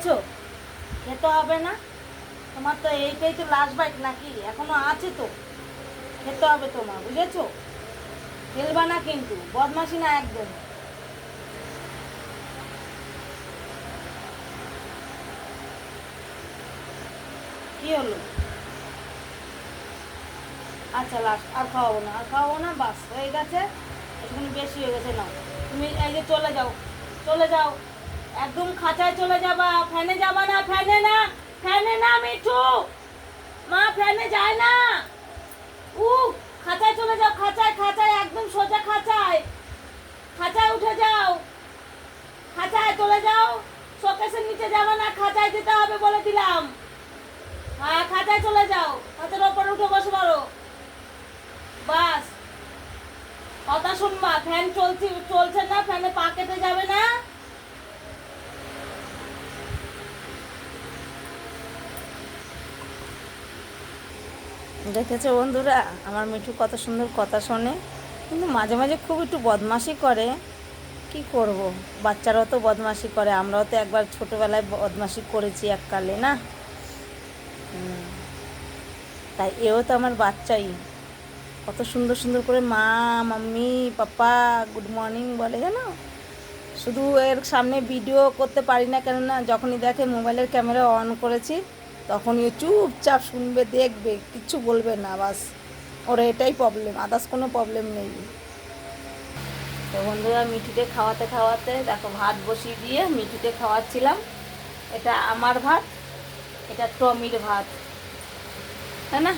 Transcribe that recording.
বুঝেছ খেতে হবে না? তোমার তো এইটাই তো লাস্ট বাইট নাকি? এখনও আছে তো। খেতে হবে তোমার, বুঝেছ? খেলবা না কিন্তু বদমাসি না একদম। কি হলো? আচ্ছা লাস্ট আর খাওয়াবো না, আর খাওয়াবো না, বাস, হয়ে গেছে। একটুখানি বেশি হয়ে গেছে না তুমি এই যে চলে যাও চলে যাও। একদম খাঁচায় চলে যাবা। ফ্যানে যাবা না, ফ্যানে না ফ্যানে না, মিঠু। মা, ফ্যানে যায় না। উ খাঁচায় চলে যাও, খাঁচায় খাঁচায়, একদম সোজা খাঁচায়। খাঁচায় উঠে যাও। খাঁচায় চলে যাও। শোকেসের নিচে যাবে না, খাঁচায় যেতে হবে বলে দিলাম। হ্যাঁ খাঁচায় চলে যাও। খাঁচার ওপরে উঠে বসে পারো বাস। কথা শুনবা, ফ্যান চলছে চলছে না, ফ্যানে পা কেটে যাবে না দেখেছ বন্ধুরা? আমার মিঠু কত সুন্দর কথা শোনে। কিন্তু মাঝে মাঝে খুব একটু বদমাশি করে। কি করব? বাচ্চারাও তো বদমাশি করে। আমরাও তো একবার ছোটোবেলায় বদমাশি করেছি এককালে, না? তাই এও তো আমার বাচ্চাই। কত সুন্দর সুন্দর করে মা, মাম্মি, পাপা, গুড মর্নিং বলে, জানো? শুধু এর সামনে ভিডিও করতে পারি না কেননা, যখনই দেখে মোবাইলের ক্যামেরা অন করেছি তখনই চুপচাপ শুনবে, দেখবে কিচ্ছু বলবে না, বাস। ওর, এটাই প্রবলেম আদার্স কোনো প্রবলেম নেই। তো বন্ধুরা মিঠিতে খাওয়াতে খাওয়াতে দেখো, ভাত বসিয়ে দিয়ে মিঠিতে খাওয়াচ্ছিলাম। এটা আমার ভাত, এটা টমির ভাত। তাই না?